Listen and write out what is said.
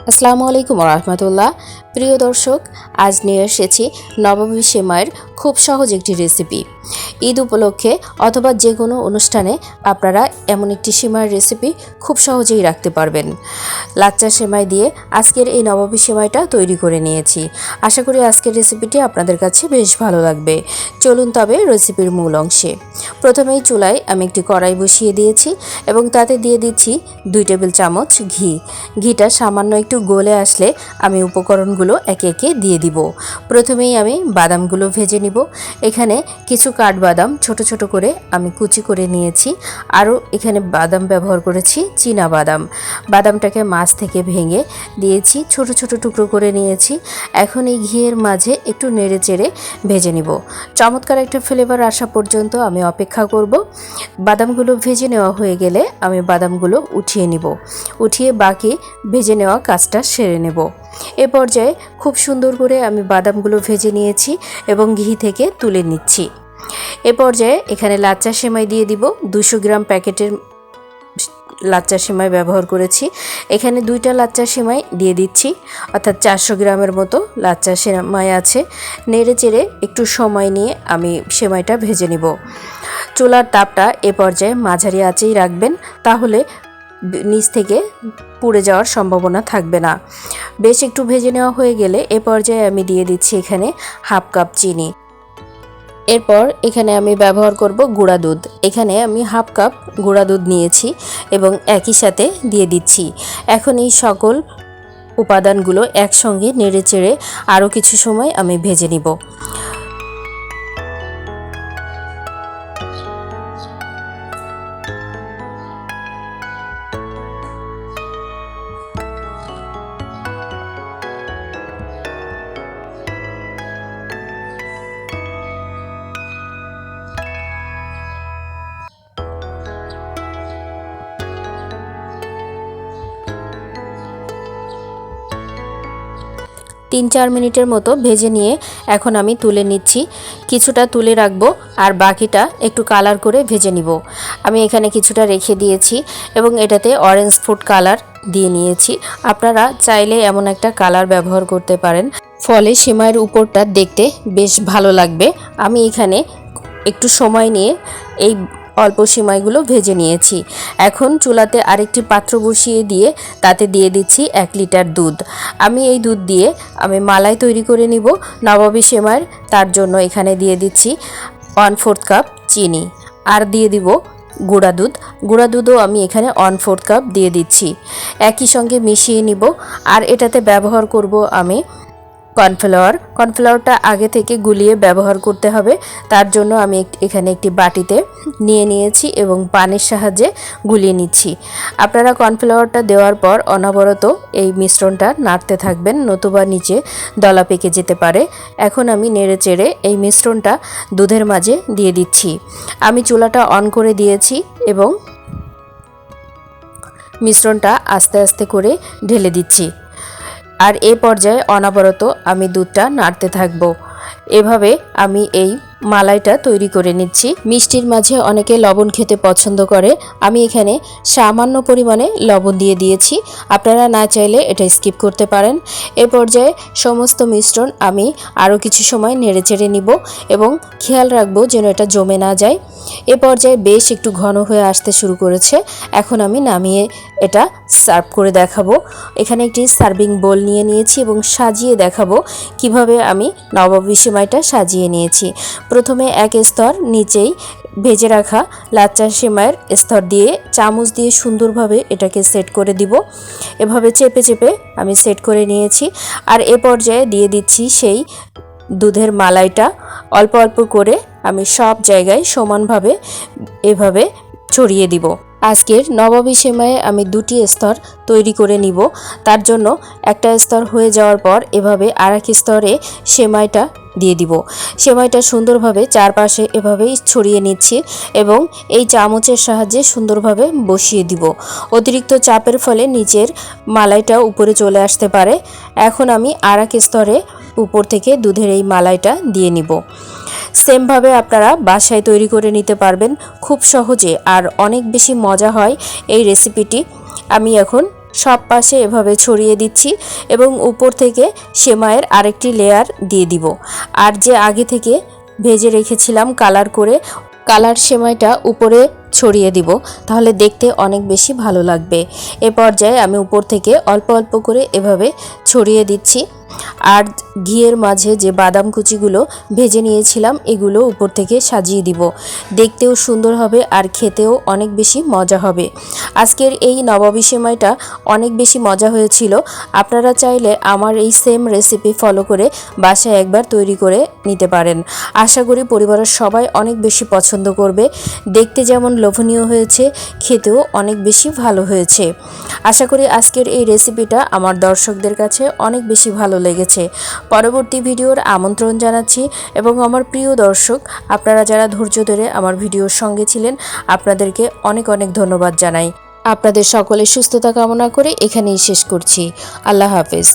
আসসালামু আলাইকুম রহমতুল্লাহ প্রিয় দর্শক, আজ নিয়ে এসেছি নবমী সেমাইয়ের খুব সহজ একটি রেসিপি। ঈদ উপলক্ষে অথবা যে কোনো অনুষ্ঠানে আপনারা এমন একটি সেমাইয়ের রেসিপি খুব সহজেই রাখতে পারবেন। লাচ্চা সেমাই দিয়ে আজকের এই নবমী সেমাইটা তৈরি করে নিয়েছি। আশা করি আজকের রেসিপিটি আপনাদের কাছে বেশ ভালো লাগবে। চলুন তবে রেসিপির মূল অংশে। প্রথমেই চুলায় আমি একটি কড়াই বসিয়ে দিয়েছি এবং তাতে দিয়ে দিচ্ছি দুই টেবিল চামচ ঘি। ঘিটা সামান্য একটু গলে আসলে আমি উপকরণগুলো একে একে দিয়ে দিব। প্রথমেই আমি বাদামগুলো ভেজে নিব। এখানে কিছু কাঠবাদাম ছোট ছোট করে আমি কুচি করে নিয়েছি। আরও এখানে বাদাম ব্যবহার করেছি চীনা বাদাম। বাদামটাকে মাছ থেকে ভেঙে দিয়েছি, ছোট ছোট টুকরো করে নিয়েছি। এখন এই ঘিয়ের মাঝে একটু নেড়ে চেড়ে ভেজে নিব। চমৎকার একটা ফ্লেভার আসা পর্যন্ত আমি অপেক্ষা করব। বাদামগুলো ভেজে নেওয়া হয়ে গেলে আমি বাদামগুলো উঠিয়ে নিব। উঠিয়ে বাকি ভেজে নেওয়া কাজটা সেরে নেব। এ পর্যায়ে খুব সুন্দর করে আমি বাদামগুলো ভেজে নিয়েছি এবং ঘি থেকে তুলে নিচ্ছি। এ পর্যায়ে এখানে লাচ্চা সেমাই দিয়ে দিব। দুশো গ্রাম প্যাকেটের লাচ্চা সেমাই ব্যবহার করেছি। এখানে দুইটা লাচ্চা সেমাই দিয়ে দিচ্ছি। অর্থাৎ চারশো গ্রামের মতো লাচ্চা সেমাই আছে। নেড়ে চেড়ে একটু সময় নিয়ে আমি সেমাইটা ভেজে নিব। চুলার তাপটা এ পর্যায়ে মাঝারি আঁচেই রাখবেন। তাহলে নিচ থেকে পুড়ে যাওয়ার সম্ভাবনা থাকবে না। বেশ একটু ভেজে নেওয়া হয়ে গেলে এ পর্যায়ে আমি দিয়ে দিচ্ছি এখানে হাফ কাপ চিনি। এরপর এখানে আমি ব্যবহার করব গুঁড়া দুধ। এখানে আমি হাফ কাপ গুঁড়া দুধ নিয়েছি এবং একই সাথে দিয়ে দিচ্ছি। এখন এই সকল উপাদানগুলো একসঙ্গে নেড়ে চেড়ে আরও কিছু সময় আমি ভেজে নিব। তিন চার মিনিটের মতো ভেজে নিয়ে এখন আমি তুলে নিচ্ছি। কিছুটা তুলে রাখব আর বাকিটা একটু কালার করে ভেজে নিব। আমি এখানে কিছুটা রেখে দিয়েছি এবং এটাতে অরেঞ্জ ফুড কালার দিয়ে নিয়েছি। আপনারা চাইলে এমন একটা কালার ব্যবহার করতে পারেন। ফলে সেমাইয়ের উপরটা দেখতে বেশ ভালো লাগবে। আমি এখানে একটু সময় নিয়ে এই অল্প সিমাইগুলো ভেজে নিয়েছি। এখন চুলাতে আরেকটি পাত্র বসিয়ে দিয়ে তাতে দিয়ে দিচ্ছি এক লিটার দুধ। আমি এই দুধ দিয়ে আমি মালাই তৈরি করে নিব। নবাবী সেমাইয়ের তার জন্য এখানে দিয়ে দিচ্ছি ওয়ান ফোর্থ কাপ চিনি। আর দিয়ে দিব গুঁড়া দুধ। গুঁড়া দুধও আমি এখানে ওয়ান ফোর্থ কাপ দিয়ে দিচ্ছি। একই সঙ্গে মিশিয়ে নিব। আর এটাতে ব্যবহার করব আমি কর্নফ্লাওয়ার। কর্নফ্লাওয়ারটা আগে থেকে গুলিয়ে ব্যবহার করতে হবে। তার জন্য আমি এখানে একটি বাটিতে নিয়ে নিয়েছি এবং পানির সাহায্যে গুলিয়ে নিচ্ছি। আপনারা কর্নফ্লাওয়ারটা দেওয়ার পর অনবরত এই মিশ্রণটা নাড়তে থাকবেন, নতুবা নিচে দলা পেকে যেতে পারে। এখন আমি নেড়ে চেড়ে এই মিশ্রণটা দুধের মাঝে দিয়ে দিচ্ছি। আমি চুলাটা অন করে দিয়েছি এবং মিশ্রণটা আস্তে আস্তে করে ঢেলে দিচ্ছি। আর এ পর্যায়ে অনাবরত আমি দুধটা নাড়তে থাকব। এভাবে আমি এই মালাইটা তৈরি করে নিচ্ছি। মিষ্টির মাঝে অনেকে লবণ খেতে পছন্দ করে। আমি এখানে সামান্য পরিমাণে লবণ দিয়ে দিয়েছি। আপনারা না চাইলে এটা স্কিপ করতে পারেন। এ পর্যায়ে সমস্ত মিশ্রণ আমি আরও কিছু সময় নেড়ে চেড়ে নিব এবং খেয়াল রাখব যেন এটা জমে না যায়। এ পর্যায়ে বেশ একটু ঘন হয়ে আসতে শুরু করেছে। এখন আমি নামিয়ে এটা সার্ভ করে দেখাবো। এখানে একটি সার্ভিং বোল নিয়ে নিয়েছি এবং সাজিয়ে দেখাবো কীভাবে আমি নবাবী সেমাইটা সাজিয়ে নিয়েছি। প্রথমে এক স্তর নিচেই ভেজে রাখা লাচ্চা সেমাইয়ের স্তর দিয়ে চামচ দিয়ে সুন্দরভাবে এটাকে সেট করে দিব। এভাবে চেপে চেপে আমি সেট করে নিয়েছি। আর এ পর্যায়ে দিয়ে দিচ্ছি সেই দুধের মালাইটা। অল্প অল্প করে আমি সব জায়গায় সমানভাবে এভাবে ছড়িয়ে দিব। আজকের নবাবী সেমাইয়ে আমি দুটি স্তর তৈরি করে নিব। তার জন্য একটা স্তর হয়ে যাওয়ার পর এভাবে আর এক স্তরে সেমাইটা দিয়ে দিব। সেমাইটা সুন্দরভাবে চারপাশে এভাবেই ছড়িয়ে নিচ্ছি এবং এই চামচের সাহায্যে সুন্দরভাবে বসিয়ে দিব। অতিরিক্ত চাপের ফলে নিচের মালাইটা উপরে চলে আসতে পারে। এখন আমি আর এক স্তরে উপর থেকে দুধের এই মালাইটা দিয়ে নিব। সেমভাবে আপনারা বাসায় তৈরি করে নিতে পারবেন। খুব সহজে আর অনেক বেশি মজা হয় এই রেসিপিটি। আমি এখন সব পাশে এভাবে ছড়িয়ে দিচ্ছি এবং উপর থেকে সেমাইয়ের আরেকটি লেয়ার দিয়ে দিব। আর যে আগে থেকে ভেজে রেখেছিলাম কালার করে কালার সেমাইটা উপরে ছড়িয়ে দিব, তাহলে দেখতে অনেক বেশি ভালো লাগবে। এ পর্যায়ে আমি উপর থেকে অল্প অল্প করে এভাবে ছড়িয়ে দিচ্ছি। আর ঘিয়ের মাঝে যে বাদাম কুচিগুলো ভেজে নিয়েছিলাম, এগুলো উপর থেকে সাজিয়ে দিব। দেখতেও সুন্দর হবে আর খেতেও অনেক বেশি মজা হবে। আজকের এই নবাবী অনেক বেশি মজা হয়েছিল। আপনারা চাইলে আমার এই সেম রেসিপি ফলো করে বাসায় একবার তৈরি করে নিতে পারেন। আশা করি পরিবারের সবাই অনেক বেশি পছন্দ করবে। দেখতে যেমন লোভনীয় হয়েছে, খেতেও অনেক বেশি ভালো হয়েছে। আশা করি আজকের এই রেসিপিটা আমার দর্শকদের কাছে অনেক বেশি ভালো লেগেছে পরবর্তী ভিডিওর আমন্ত্রণ জানাচ্ছি এবং আমার প্রিয় দর্শক, আপনারা যারা ধৈর্য ধরে আমার ভিডিওর সঙ্গে ছিলেন, আপনাদেরকে অনেক অনেক ধন্যবাদ জানাই। আপনাদের সকলে সুস্থতা কামনা করে এখানেই শেষ করছি। আল্লাহ হাফেজ।